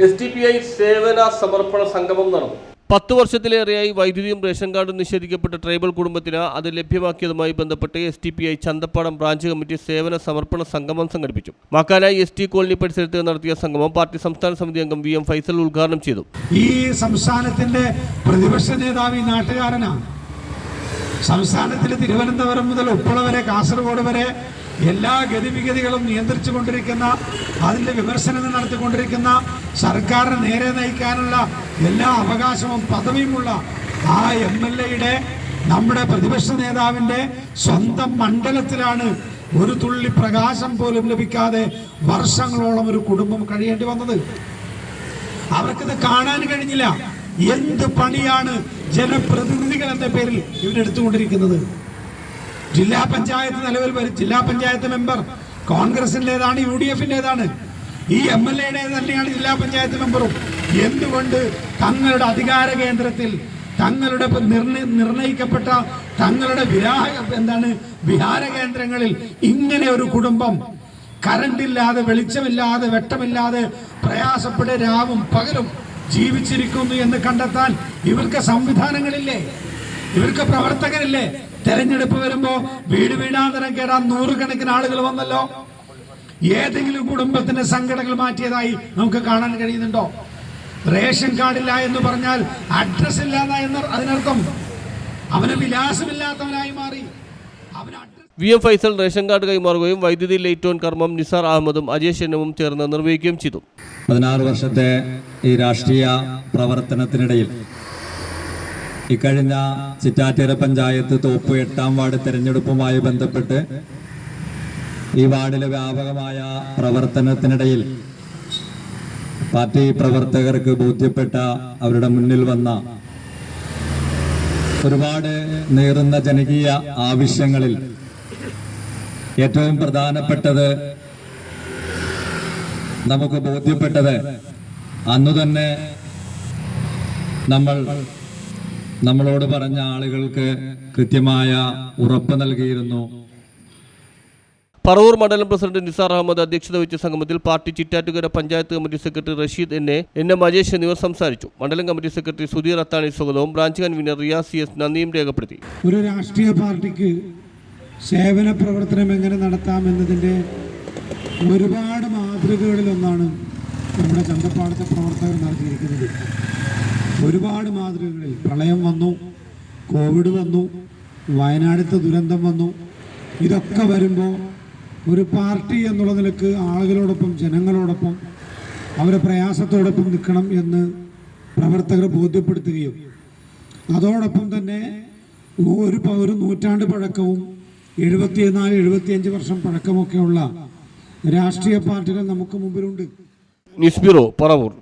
S D P I സേവന സമർപ്പണ സംഗമം നടന്നു. പത്ത് വർഷത്തിലേറെയായി വൈദ്യുതിയും റേഷൻ കാർഡും നിഷേധിക്കപ്പെട്ട ട്രൈബൽ കുടുംബത്തിന് അത് ലഭ്യമാക്കിയതുമായി ബന്ധപ്പെട്ട് S T P I Chanthappadam branch committee സേവന സമർപ്പണ സംഗമം സംഘടിപ്പിച്ചു. മക്കാനായി എസ് ടി കോളനി പരിസരത്ത് നടത്തിയ സംഗമം പാർട്ടി സംസ്ഥാന സമിതി അംഗം വി എം ഫൈസൽ ഉദ്ഘാടനം ചെയ്തു. ഈ സംസ്ഥാനത്തിന്റെ പ്രതിപക്ഷ നേതാവ് ഈ നാട്ടുകാരനാണ്. സംസ്ഥാനത്തിലെ തിരുവനന്തപുരം മുതൽ ഉപ്പള വരെ കാസർഗോഡ് വരെ എല്ലാ ഗതിവിഗതികളും നിയന്ത്രിച്ചു കൊണ്ടിരിക്കുന്ന അതിന്റെ വിമർശനങ്ങൾ നടത്തിക്കൊണ്ടിരിക്കുന്ന സർക്കാരിനെ നേരെ നയിക്കാനുള്ള എല്ലാ അവകാശവും പദവിയുമുള്ള ആ എം എൽ എയുടെ നമ്മുടെ പ്രതിപക്ഷ നേതാവിന്റെ സ്വന്തം മണ്ഡലത്തിലാണ് ഒരു തുള്ളി പ്രകാശം പോലും ലഭിക്കാതെ വർഷങ്ങളോളം ഒരു കുടുംബം കഴിയേണ്ടി വന്നത്. അവർക്കിത് കാണാൻ കഴിഞ്ഞില്ല. എന്ത് പണിയാണ് ജനപ്രതിനിധികൾ എന്ന പേരിൽ ഇവരെടുത്തുകൊണ്ടിരിക്കുന്നത്? ജില്ലാ പഞ്ചായത്ത് നിലവിൽ ജില്ലാ പഞ്ചായത്ത് മെമ്പർ കോൺഗ്രസിന്റെതാണ് യു ഡി എഫിന്റെതാണ് ഈ എം എൽ എയുടെ തന്നെയാണ് ജില്ലാ പഞ്ചായത്ത് മെമ്പറും. എന്തുകൊണ്ട് തങ്ങളുടെ അധികാര കേന്ദ്രത്തിൽ തങ്ങളുടെ നിർണയിക്കപ്പെട്ട തങ്ങളുടെ വിരാഹ എന്താണ് വിഹാര കേന്ദ്രങ്ങളിൽ ഇങ്ങനെ ഒരു കുടുംബം കറണ്ടില്ലാതെ വെളിച്ചമില്ലാതെ വെട്ടമില്ലാതെ പ്രയാസപ്പെട്ട് രാവും പകലും ജീവിച്ചിരിക്കുന്നു എന്ന് കണ്ടെത്താൻ ഇവർക്ക് സംവിധാനങ്ങളില്ലേ? ഇവർക്ക് പ്രവർത്തകരില്ലേ? തെരഞ്ഞെടുപ്പ് വരുമ്പോ വീട് വീടാന്തരം കേടാൻ നൂറുകണക്കിന് ആളുകൾ വന്നല്ലോ. ഏതെങ്കിലും കുടുംബത്തിന്റെ സംഘടനകൾ മാറ്റിയതായി നമുക്ക് കാണാൻ കഴിയുന്നുണ്ടോ? റേഷൻ കാർഡില്ല എന്ന് പറഞ്ഞാൽ അഡ്രസ് ഇല്ല എന്ന് അതിനർത്ഥം. അവന് വിലാസമില്ലാത്തവനായി മാറി. അവന് V M Faisal ration card കൈമാറുകയും വൈദ്യുതി ലൈറ്റോൺ ഓൺ കർമ്മം നിസാർ അഹമ്മദും അജയ് ശനവും ചേർന്ന് നിർവഹിക്കുകയും ചെയ്തു. പതിനാറ് വർഷത്തെ ഈ രാഷ്ട്രീയ പ്രവർത്തനത്തിനിടയിൽ ഇക്കഴിഞ്ഞ ചിറ്റാറ്റേര പഞ്ചായത്ത് തോപ്പ് എട്ടാം വാർഡ് തെരഞ്ഞെടുപ്പുമായി ബന്ധപ്പെട്ട് ഈ വാർഡിലെ വ്യാപകമായ പ്രവർത്തനത്തിനിടയിൽ പാർട്ടി പ്രവർത്തകർക്ക് ബോധ്യപ്പെട്ട അവരുടെ മുന്നിൽ വന്ന ഒരുപാട് നേറുന്ന ജനകീയ ആവശ്യങ്ങളിൽ ഏറ്റവും പ്രധാനപ്പെട്ടത് നമുക്ക് ബോധ്യപ്പെട്ടത് അന്നു തന്നെ നമ്മൾ നമ്മളോട് പറഞ്ഞ ആളുകൾക്ക് കൃത്യമായ ഉറപ്പ് നൽകിയിരുന്നു. പറവൂർ മണ്ഡലം പ്രസിഡന്റ് നിസാർ അഹമ്മദ് അധ്യക്ഷത വഹിച്ച സംഗമത്തിൽ party Chittattukara panchayat committee secretary Rasheed എന്നെ എൻ എം അജേഷ് എന്നിവർ സംസാരിച്ചു. മണ്ഡലം കമ്മിറ്റി സെക്രട്ടറി സുധീർ അത്താണി സ്വാഗതവും branch convener Riyas C S നന്ദിയും രേഖപ്പെടുത്തി. ഒരു രാഷ്ട്രീയ പാർട്ടിക്ക് സേവന പ്രവർത്തനം എങ്ങനെ നടത്താം എന്നതിന്റെ ഒരുപാട് മാതൃകകളിലൊന്നാണ് നമ്മുടെ ചന്തപ്പാടത്തെ പ്രവർത്തകർ നടത്തിയിരിക്കുന്നത് ഒരുപാട് മാതൃകകളിൽ പ്രളയം വന്നു കോവിഡ് വന്നു വയനാടത്തെ ദുരന്തം വന്നു. ഇതൊക്കെ വരുമ്പോൾ ഒരു പാർട്ടി എന്നുള്ള നിലയ്ക്ക് ആളുകളോടൊപ്പം ജനങ്ങളോടൊപ്പം അവരെ പ്രയാസത്തോടൊപ്പം നിൽക്കണം എന്ന് പ്രവർത്തകർ ബോധ്യപ്പെടുത്തുകയും അതോടൊപ്പം തന്നെ ഒരു ഒരു നൂറ്റാണ്ട് പഴക്കവും എഴുപത്തിനാല് എഴുപത്തിയഞ്ച് വർഷം പഴക്കമൊക്കെയുള്ള രാഷ്ട്രീയ പാർട്ടികൾ നമുക്ക് മുമ്പിലുണ്ട്. News bureau Paravur.